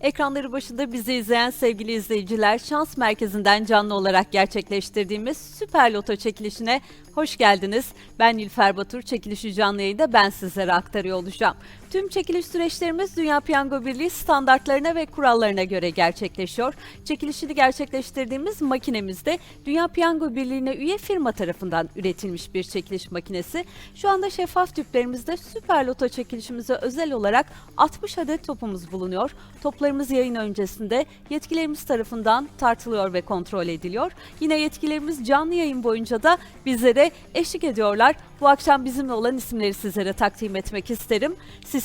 Ekranları başında bizi izleyen sevgili izleyiciler, Şans Merkezi'nden canlı olarak gerçekleştirdiğimiz Süper Loto çekilişine hoş geldiniz. Ben Nilfer Batur, çekilişi canlı yayında ben sizlere aktarıyor olacağım. Tüm çekiliş süreçlerimiz Dünya Piyango Birliği standartlarına ve kurallarına göre gerçekleşiyor. Çekilişini gerçekleştirdiğimiz makinemizde Dünya Piyango Birliği'ne üye firma tarafından üretilmiş bir çekiliş makinesi. Şu anda şeffaf tüplerimizde Süper Loto çekilişimize özel olarak 60 adet topumuz bulunuyor. Toplarımız yayın öncesinde yetkilerimiz tarafından tartılıyor ve kontrol ediliyor. Yine yetkilerimiz canlı yayın boyunca da bizlere eşlik ediyorlar. Bu akşam bizimle olan isimleri sizlere takdim etmek isterim.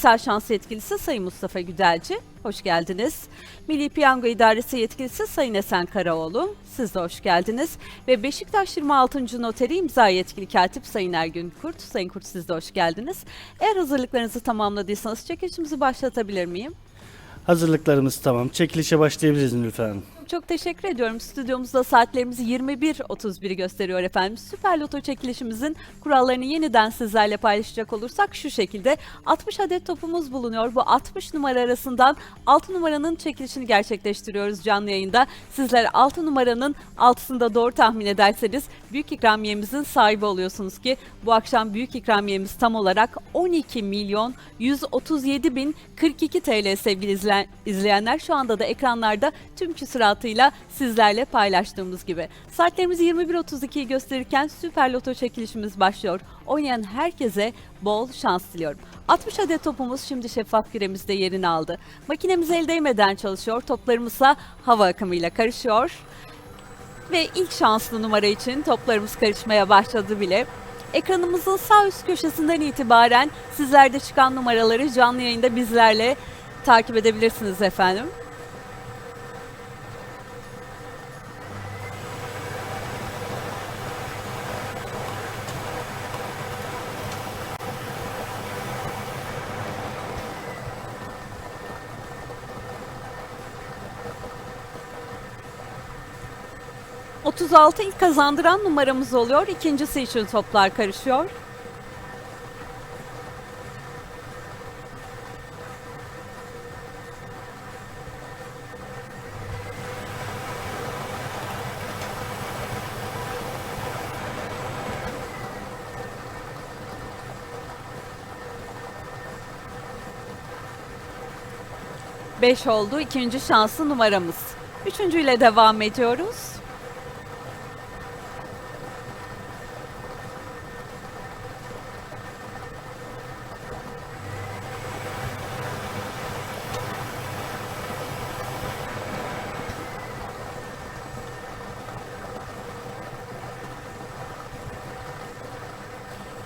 Sisal Şans Yetkilisi Sayın Mustafa Güdelci, hoş geldiniz. Milli Piyango İdaresi Yetkilisi Sayın Esen Karaoğlu, siz de hoş geldiniz. Ve Beşiktaş 26. Noteri imza yetkili katip Sayın Ergün Kurt, Sayın Kurt siz de hoş geldiniz. Eğer hazırlıklarınızı tamamladıysanız çekilişimizi başlatabilir miyim? Hazırlıklarımız tamam. Çekilişe başlayabiliriz Nilüfer Hanım. Çok teşekkür ediyorum. Stüdyomuzda saatlerimiz 21.31'i gösteriyor efendim. Süper Loto çekilişimizin kurallarını yeniden sizlerle paylaşacak olursak şu şekilde 60 adet topumuz bulunuyor. Bu 60 numara arasından 6 numaranın çekilişini gerçekleştiriyoruz canlı yayında. Sizler 6 numaranın altısında doğru tahmin ederseniz büyük ikramiyemizin sahibi oluyorsunuz ki bu akşam büyük ikramiyemiz tam olarak 12 milyon 137 bin 42 TL sevgili izleyen- izleyenler. Şu anda da ekranlarda tüm küsuratıyla sizlerle paylaştığımız gibi. Saatlerimiz 21.32'yi gösterirken Süper Loto çekilişimiz başlıyor. Oynayan herkese bol şans diliyorum. 60 adet topumuz şimdi şeffaf küremizde yerini aldı. Makinemiz el değmeden çalışıyor. Toplarımızsa hava akımıyla karışıyor. Ve ilk şanslı numara için toplarımız karışmaya başladı bile. Ekranımızın sağ üst köşesinden itibaren sizlerde çıkan numaraları canlı yayında bizlerle takip edebilirsiniz efendim. ...36 ilk kazandıran numaramız oluyor. İkincisi için toplar karışıyor. Beş oldu. ikinci şanslı numaramız. Üçüncüyle devam ediyoruz.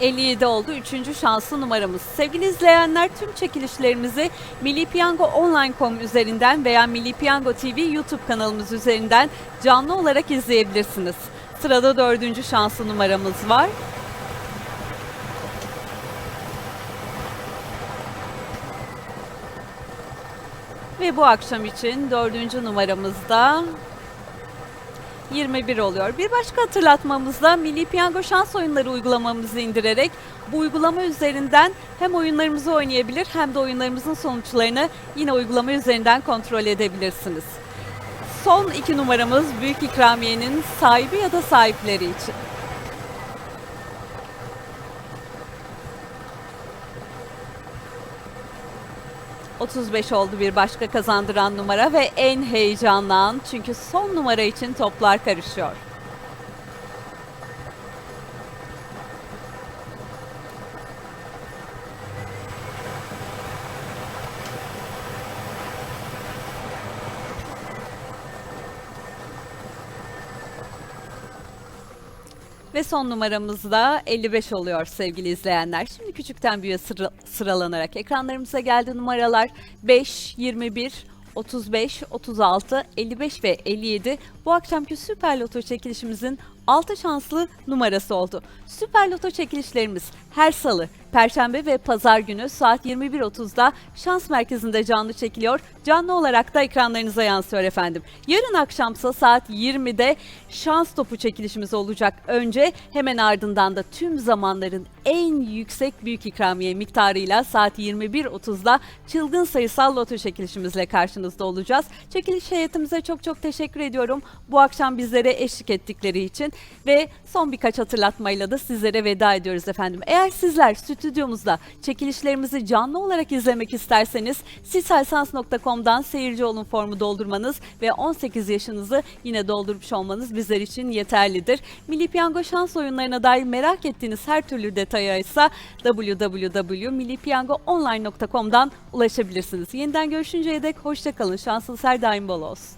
...57 oldu. Üçüncü şanslı numaramız. Sevgili izleyenler tüm çekilişlerimizi Milli Piyango Online.com üzerinden veya Milli Piyango TV YouTube kanalımız üzerinden canlı olarak izleyebilirsiniz. Sırada dördüncü şanslı numaramız var. Ve bu akşam için dördüncü numaramızda 21 oluyor. Bir başka hatırlatmamızda Milli Piyango Şans Oyunları uygulamamızı indirerek bu uygulama üzerinden hem oyunlarımızı oynayabilir hem de oyunlarımızın sonuçlarını yine uygulama üzerinden kontrol edebilirsiniz. Son iki numaramız büyük ikramiyenin sahibi ya da sahipleri için. ...35 oldu bir başka kazandıran numara ve en heyecanlı an çünkü son numara için toplar karışıyor. Ve son numaramız da 55 oluyor sevgili izleyenler. Şimdi küçükten büyüğe sıra- sıralanarak ekranlarımıza geldi numaralar 5, 21, 35, 36, 55 ve 57 bu akşamki Süper Loto çekilişimizin 6 şanslı numarası oldu. Süper Loto çekilişlerimiz her salı, perşembe ve pazar günü saat 21.30'da şans merkezinde canlı çekiliyor. Canlı olarak da ekranlarınıza yansıyor efendim. Yarın akşamsa saat 20'de şans topu çekilişimiz olacak. Önce hemen ardından da tüm zamanların en yüksek büyük ikramiye miktarıyla saat 21.30'da çılgın sayısal loto çekilişimizle karşınızda olacağız. Çekiliş heyetimize çok çok teşekkür ediyorum. Bu akşam bizlere eşlik ettikleri için ve son birkaç hatırlatmayla da sizlere veda ediyoruz efendim. Eğer sizler stüdyomuzda çekilişlerimizi canlı olarak izlemek isterseniz sisalsans.com'dan seyirci olun formu doldurmanız ve 18 yaşınızı yine doldurmuş olmanız bizler için yeterlidir. Milli Piyango şans oyunlarına dair merak ettiğiniz her türlü detaya ise www.millipiyangoonline.com'dan ulaşabilirsiniz. Yeniden görüşünceye dek hoşçakalın. Şansınız her daim bol olsun.